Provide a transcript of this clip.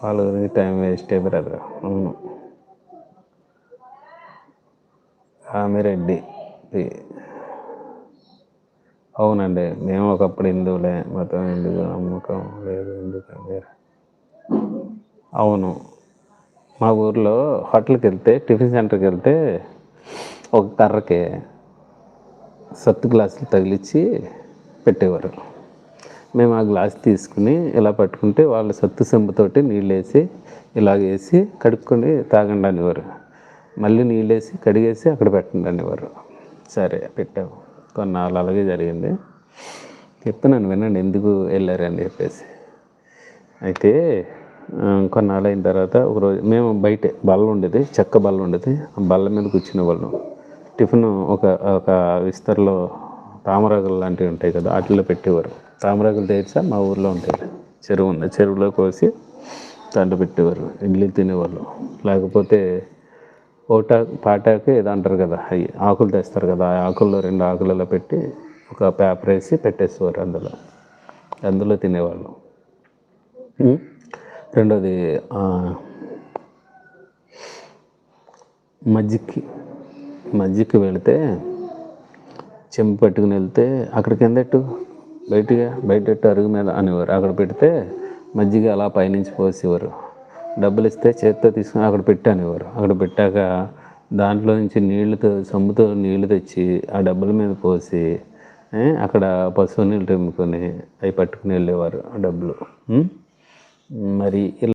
వాళ్ళ గురించి టైం వేస్టే బ్రదర్. అవును. రామిరెడ్డి అవునండి. మేము ఒకప్పుడు హిందువులే. మతం ఎందుకు నమ్మకం లేదు ఎందుకంటే అవును. మా ఊర్లో హోటల్కి వెళ్తే టిఫిన్ సెంటర్కి వెళ్తే ఒక కర్రకి సత్తు గ్లాసులు తగిలిచ్చి పెట్టేవారు. మేము ఆ గ్లాస్ తీసుకుని ఇలా పట్టుకుంటే వాళ్ళ సత్తు చెంబుతోటి నీళ్ళు వేసి ఇలాగ వేసి కడుక్కొని తాగండి అనేవారు. మళ్ళీ నీళ్ళు వేసి కడిగేసి అక్కడ పెట్టండి అనేవారు. సరే పెట్టాము. కొన్నాళ్ళు అలాగే జరిగింది. చెప్తున్నాను వినండి ఎందుకు వెళ్ళారని చెప్పేసి. అయితే కొన్నాళ్ళు అయిన తర్వాత ఒకరోజు మేము బయటే బల్ల ఉండేది చెక్క బల్ల ఉండేది. ఆ బల్ల మీద కూర్చునే వాళ్ళం టిఫిన్ ఒక ఒక విస్తరలో తామరాకులు లాంటివి ఉంటాయి కదా వాటిలో పెట్టేవారు. తామరాకులు తెలుసా? మా ఊర్లో ఉంటాయి. చెరువు ఉంది. చెరువులో కోసి దాంట్లో పెట్టేవారు. ఇడ్లీ తినేవాళ్ళు. లేకపోతే ఓటాకు పాటాకు ఏదో అంటారు కదా అవి ఆకులు తెస్తారు కదా ఆ ఆకుల్లో రెండు ఆకులలో పెట్టి ఒక పేపర్ వేసి పెట్టేసేవారు అందులో. అందులో తినేవాళ్ళం. రెండోది మజ్జిక్కి మజ్జిక్కి వెళితే చెంపు పెట్టుకుని వెళ్తే అక్కడ కిందట్టు బయటగా బయటెట్టు అరుగు మీద అనేవారు. అక్కడ పెడితే మజ్జిగ అలా పైనుంచి పోసేవారు. డబ్బులు ఇస్తే చేత్తో తీసుకుని అక్కడ పెట్టానేవారు అక్కడ పెట్టాక దాంట్లో నుంచి నీళ్ళతో సొమ్ముతో నీళ్ళు తెచ్చి ఆ డబ్బుల మీద పోసి అక్కడ పశువు నీళ్ళు తెమ్ముకొని అవి పట్టుకుని వెళ్ళేవారు ఆ డబ్బులు. మరి ఇలా